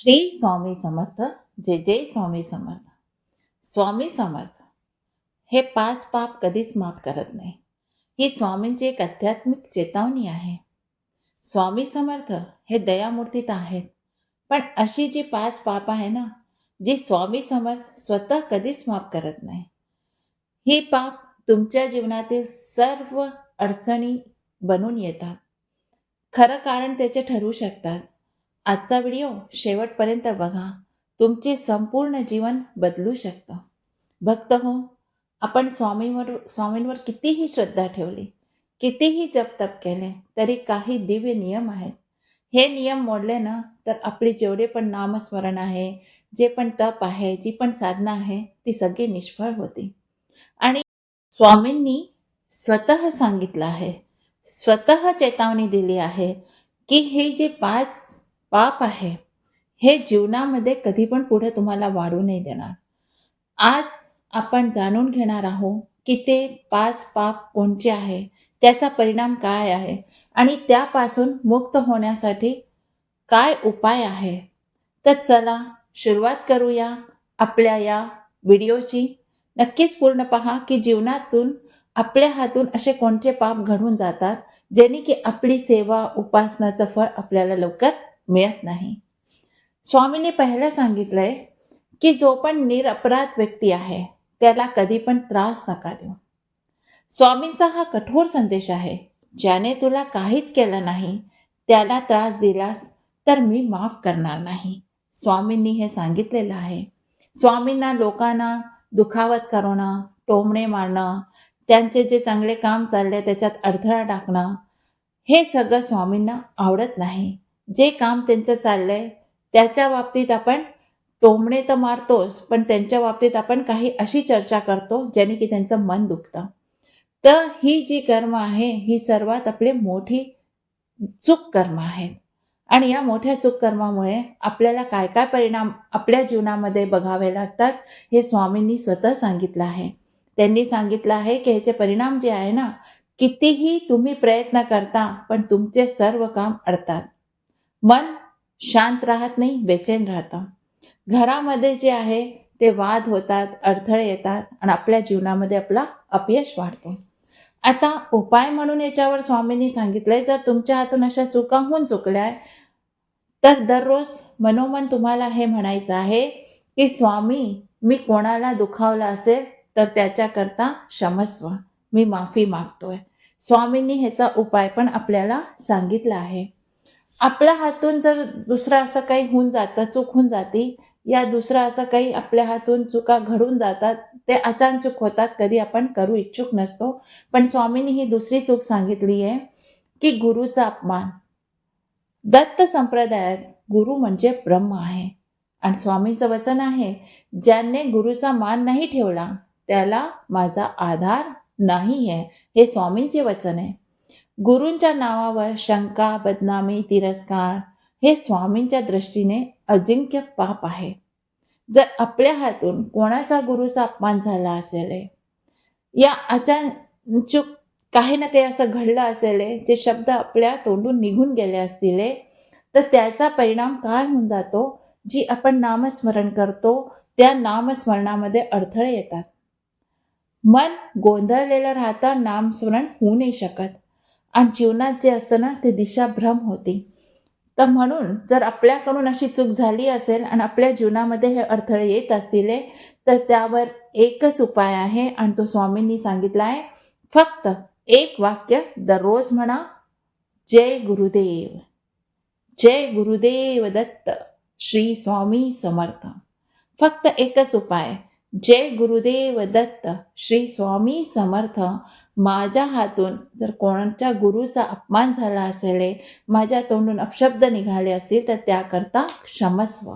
श्री स्वामी समर्थ जे जय स्वामी समर्थ. स्वामी समर्थ हे पाच पाप कधीच माफ करत नाही. ही स्वामींची एक आध्यात्मिक चेतावणी आहे. स्वामी समर्थ हे दयामूर्तीत आहेत. पण अशी जी पाच पाप आहे ना जी स्वामी समर्थ स्वतः कधीच माफ करत नाही. ही पाप तुमच्या जीवनातील सर्व अडचणी बनून येतात. खरं कारण त्याचे ठरू शकतात. आजचा व्हिडिओ शेवटपर्यंत बघा. तुमचे संपूर्ण जीवन बदलू शकतं. भक्त हो आपण स्वामींवर स्वामींवर कितीही श्रद्धा ठेवली कितीही जप तप केले तरी काही दिव्य नियम आहेत. हे नियम मोडले ना तर आपली जेवढे पण नामस्मरण आहे जे पण तप आहे जी पण साधना आहे ती सगळी निष्फळ होती. आणि स्वामींनी स्वतः सांगितलं आहे स्वतः चेतावणी दिली आहे की हे जे पाच पाप आहे. हे जीवनामध्ये कधी पण पुढे तुम्हाला वाढू नाही देणार. आज आपण जाणून घेणार आहोत की ते पाच पाप कोणचे आहे त्याचा परिणाम काय आहे आणि त्यापासून मुक्त होण्यासाठी काय उपाय आहे. तर चला सुरुवात करूया आपल्या या व्हिडिओची. नक्कीच पूर्ण पहा की जीवनातून आपल्या हातून असे कोणते पाप घडून जातात जेणे की आपली सेवा उपासनाचं फळ आपल्याला लवकर मिळत नाही. स्वामींनी पहिलं सांगितलंय की जो पण निरपराध व्यक्ती आहे त्याला कधी पण त्रास नका देऊ. स्वामींचा हा कठोर संदेश आहे ज्याने तुला काहीच केलं नाही त्याला त्रास दिलास तर मी माफ करणार नाही. स्वामींनी हे सांगितलेलं आहे. स्वामींना लोकांना दुखावत करणं टोमणे मारणं त्यांचे जे चांगले काम चालले त्याच्यात अडथळा टाकणं हे सगळं स्वामींना आवडत नाही. जे काम त्यांचं चाललंय त्याच्या बाबतीत आपण टोमणे तर मारतोच पण त्यांच्या बाबतीत आपण काही अशी चर्चा करतो ज्याने की त्यांचं मन दुखतं. तर ही जी कर्म आहे ही सर्वात आपली मोठी चूक कर्म आहेत आणि या मोठ्या चूक कर्मामुळे आपल्याला काय काय परिणाम आपल्या जीवनामध्ये बघावे लागतात हे स्वामींनी स्वतः सांगितलं आहे. त्यांनी सांगितलं आहे की ह्याचे परिणाम जे आहे ना कितीही तुम्ही प्रयत्न करता पण तुमचे सर्व काम अडतात. मन शांत राहत नाही बेचैन राहतं. घरामध्ये जे आहे ते वाद होतात अडथळे येतात आणि आपल्या जीवनामध्ये आपला अपयश वाढतो. आता उपाय म्हणून याच्यावर स्वामींनी सांगितलंय जर तुमच्या हातून अशा चुका होऊन चुकल्या तर दररोज मनोमन तुम्हाला हे म्हणायचं आहे की स्वामी मी कोणाला दुखावला असेल तर त्याच्याकरता क्षमस्व मी माफी मागतोय. स्वामींनी ह्याचा उपाय पण आपल्याला सांगितला आहे. आपल्या हातून जर दुसरं असं काही होऊन जातं चूक होऊन जाती या दुसरं असं काही आपल्या हातून चुका घडून जातात ते अचानचूक होतात कधी आपण करू इच्छुक नसतो. पण स्वामींनी ही दुसरी चूक सांगितली आहे की गुरुचा अपमान. दत्त संप्रदायात गुरु म्हणजे ब्रह्म आहे. आणि स्वामींचं वचन आहे ज्याने गुरुचा मान नाही ठेवला त्याला माझा आधार नाही आहे. हे स्वामींचे वचन आहे. गुरूंच्या नावावर शंका बदनामी तिरस्कार हे स्वामींच्या दृष्टीने अजिंक्य पाप आहे. जर आपल्या हातून कोणाचा गुरुचा अपमान झाला असेल या अचानचूक काही ना काही असं घडलं असेल जे शब्द आपल्या तोंडून निघून गेले असतील तर त्याचा परिणाम काय होऊन जातो? जी आपण नामस्मरण करतो त्या नामस्मरणामध्ये अडथळे येतात. मन गोंधळलेलं राहता नामस्मरण होऊ नाही शकत. आणि जीवनात जे असतं ना ते दिशाभ्रम होती. तर म्हणून जर आपल्याकडून अशी चूक झाली असेल आणि आपल्या जीवनामध्ये हे अडथळे येत असतील तर त्यावर एकच उपाय आहे आणि तो स्वामींनी सांगितला आहे फक्त एक वाक्य दररोज म्हणा जय गुरुदेव. जय गुरुदेव दत्त श्री स्वामी समर्थ. फक्त एकच उपाय. जय गुरुदेव दत्त श्री स्वामी समर्थ. माझ्या हातून जर कोणाच्या गुरुचा अपमान झाला असेल माझ्या तोंडून अपशब्द निघाले असतील तर त्याकरता क्षमस्व.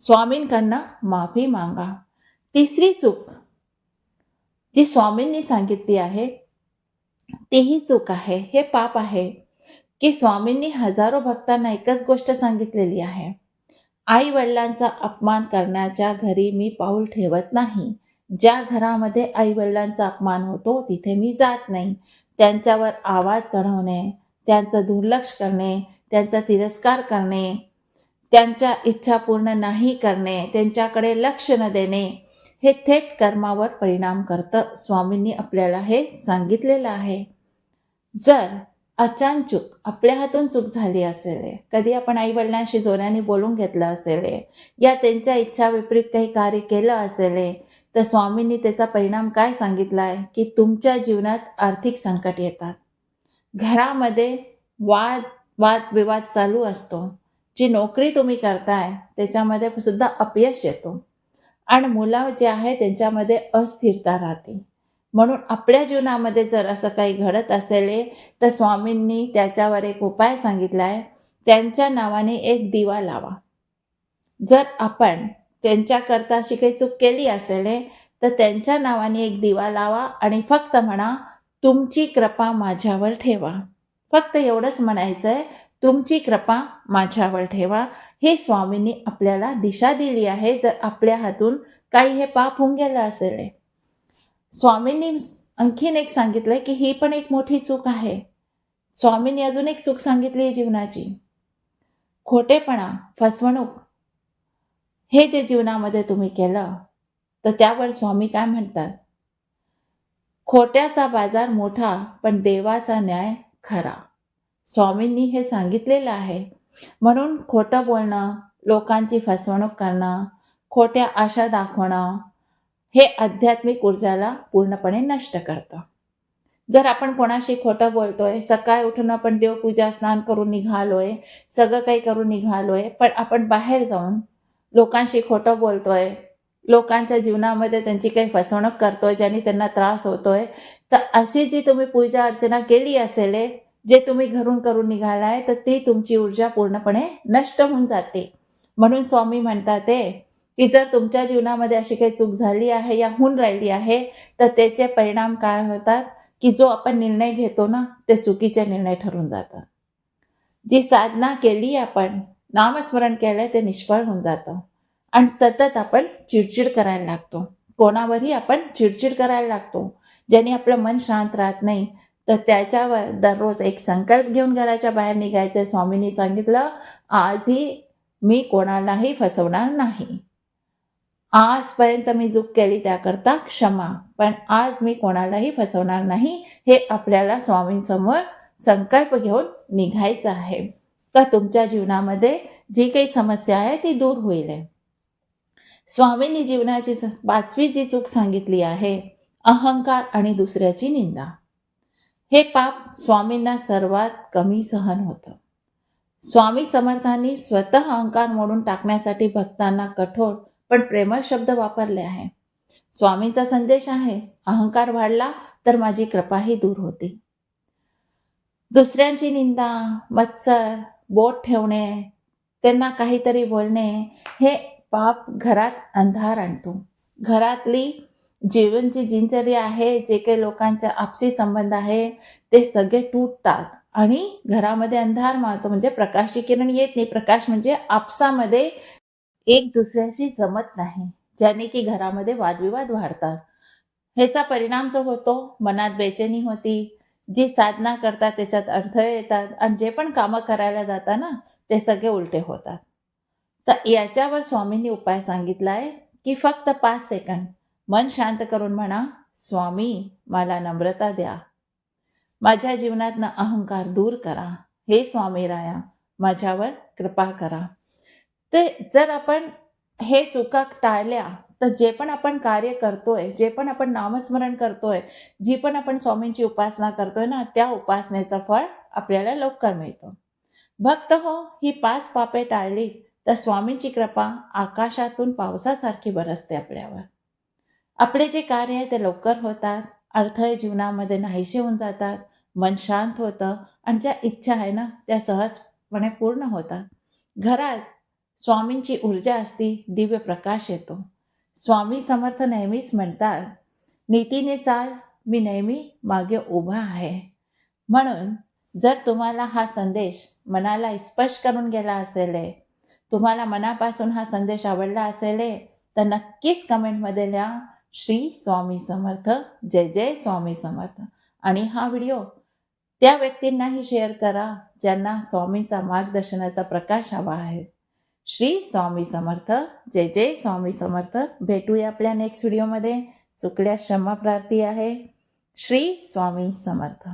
स्वामींकडनं माफी मागा. तिसरी चूक जी स्वामींनी सांगितली आहे तीही चूक आहे. हे पाप आहे की स्वामींनी हजारो भक्तांना एकच गोष्ट सांगितलेली आहे. आई वडिलांचा अपमान करण्याच्या घरी मी पाऊल ठेवत नाही. ज्या घरामध्ये आई वडिलांचा अपमान होतो तिथे मी जात नाही. त्यांच्यावर आवाज चढवणे त्यांचं दुर्लक्ष करणे त्यांचा तिरस्कार करणे त्यांच्या इच्छा पूर्ण नाही करणे त्यांच्याकडे लक्ष न देणे हे थेट कर्मावर परिणाम करतं. स्वामींनी आपल्याला हे सांगितलेलं आहे. जर अचानचूक आपल्या हातून चूक झाली असेल कधी आपण आई वडिलांशी जोराने बोलून घेतलं असेल या त्यांच्या इच्छा विपरीत काही कार्य केलं असेल तर स्वामींनी त्याचा परिणाम काय सांगितला आहे की तुमच्या जीवनात आर्थिक संकट येतात. घरामध्ये वाद वादविवाद चालू असतो. जी नोकरी तुम्ही करताय त्याच्यामध्ये सुद्धा अपयश येतो. आणि मुलं जे आहे त्यांच्यामध्ये अस्थिरता राहते. म्हणून आपल्या जीवनामध्ये जर असं काही घडत असेल तर स्वामींनी त्याच्यावर एक उपाय सांगितला आहे त्यांच्या नावाने एक दिवा लावा. जर आपण त्यांच्याकरता अशी काही चूक केली असेल तर त्यांच्या नावाने एक दिवा लावा आणि फक्त म्हणा तुमची कृपा माझ्यावर ठेवा. फक्त एवढंच म्हणायचं आहे तुमची कृपा माझ्यावर ठेवा. हे स्वामींनी आपल्याला दिशा दिली आहे जर आपल्या हातून काही हे पाप होऊन गेलं असेल स्वामींनी आणखीन एक सांगितलंय की ही पण एक मोठी चूक आहे. स्वामींनी अजून एक चूक सांगितली आहे जीवनाची. खोटेपणा फसवणूक हे जे जीवनामध्ये तुम्ही केलं तर त्यावर स्वामी काय म्हणतात? खोट्याचा बाजार मोठा पण देवाचा न्याय खरा. स्वामींनी हे सांगितलेलं आहे. म्हणून खोटं बोलणं लोकांची फसवणूक करणं खोट्या आशा दाखवणं हे आध्यात्मिक ऊर्जाला पूर्णपणे नष्ट करतं. जर आपण कोणाशी खोटं बोलतोय सकाळी उठून आपण देवपूजा स्नान करून निघालोय सगळं काही करून निघालोय पण आपण बाहेर जाऊन लोकांशी खोटं बोलतोय लोकांच्या जीवनामध्ये त्यांची काही फसवणूक करतोय ज्यांनी त्यांना त्रास होतोय तर अशी जी तुम्ही पूजा अर्चना केली असेल जे तुम्ही घरून करून निघालाय तर ती तुमची ऊर्जा पूर्णपणे नष्ट होऊन जाते. म्हणून स्वामी म्हणतात ते की जर तुमच्या जीवनामध्ये अशी काही चूक झाली आहे या होऊन राहिली आहे तर त्याचे परिणाम काय होतात? की जो आपण निर्णय घेतो ना ते चुकीचे निर्णय ठरून जातात. जी साधना केली आपण नामस्मरण केलं ते निष्फळ होऊन जातं. आणि सतत आपण चिडचिड करायला लागतो. कोणावरही आपण चिडचिड करायला लागतो. ज्याने आपलं मन शांत राहत नाही तर त्याच्यावर दररोज एक संकल्प घेऊन घराच्या बाहेर निघायचं स्वामींनी सांगितलं आजही मी कोणालाही फसवणार नाही. आजपर्यंत मी चूक केली त्याकरता क्षमा. पण आज मी कोणालाही फसवणार नाही हे आपल्याला स्वामींसमोर संकल्प घेऊन निघायचं आहे. तर तुमच्या जीवनामध्ये जी काही समस्या आहे ती दूर होईल. स्वामींनी जीवनाची पाचवी जी चूक सांगितली आहे अहंकार आणि दुसऱ्याची निंदा. हे पाप स्वामींना सर्वात कमी सहन होतं. स्वामी समर्थांनी स्वतः अहंकार मोडून टाकण्यासाठी भक्तांना कठोर पण प्रेमळ शब्द वापरले आहे. स्वामींचा संदेश आहे अहंकार वाढला तर माझी कृपाही दूर होती. दुसऱ्यांची निंदा मत्सर बोट ठेवणे त्यांना काहीतरी बोलणे हे पाप घरात अंधार आणतो. घरातली जीवनची दिनचर्या आहे जे काही लोकांचा आपसी संबंध आहे ते सगळे तुटतात आणि घरामध्ये अंधार मारतो. म्हणजे प्रकाशची किरण येत नाही. प्रकाश म्हणजे आपसामध्ये एक दुसऱ्याशी जमत नाही ज्याने की घरामध्ये वादविवाद वाढतात. ह्याचा परिणाम जो होतो मनात बेचैनी होती. जी साधना करतात त्याच्यात अडथळे येतात आणि जे पण कामं करायला जातात ना ते सगळे उलटे होतात. तर याच्यावर स्वामींनी उपाय सांगितला आहे की फक्त पाच सेकंद. मन शांत करून म्हणा स्वामी मला नम्रता द्या. माझ्या जीवनातनं अहंकार दूर करा. हे स्वामी राया माझ्यावर कृपा करा. ते जर आपण हे चुका टाळल्या तर जे पण आपण कार्य करतोय जे पण आपण नामस्मरण करतोय जी पण आपण स्वामींची उपासना करतोय ना त्या उपासनेचं फळ आपल्याला लवकर मिळतं. भक्त हो ही पाच पापे टाळली तर स्वामींची कृपा आकाशातून पावसासारखी बरसते आपल्यावर. आपले जे कार्य आहे ते लवकर होतात अडथळे जीवनामध्ये नाहीसे होऊन जातात मन शांत होतं आणि ज्या इच्छा आहे ना त्या सहजपणे पूर्ण होतात. घरात स्वामींची ऊर्जा असती दिव्य प्रकाश येतो. स्वामी समर्थ नेहमीच म्हणतात नीतीने चाल मी नेहमी मागे उभा आहे. म्हणून जर तुम्हाला हा संदेश मनाला स्पष्ट करून गेला असेल तुम्हाला मनापासून हा संदेश आवडला असेल तर नक्कीच कमेंटमध्ये लिहा श्री स्वामी समर्थ जय जय स्वामी समर्थ. आणि हा व्हिडिओ त्या व्यक्तींनाही शेअर करा ज्यांना स्वामींचा मार्गदर्शनाचा प्रकाश हवा आहे. श्री स्वामी समर्थ. जय जय स्वामी समर्थ. भेटूया आपल्या नेक्स्ट व्हिडिओमध्ये चुकल्या क्षमा प्रार्थी आहे. श्री स्वामी समर्थ.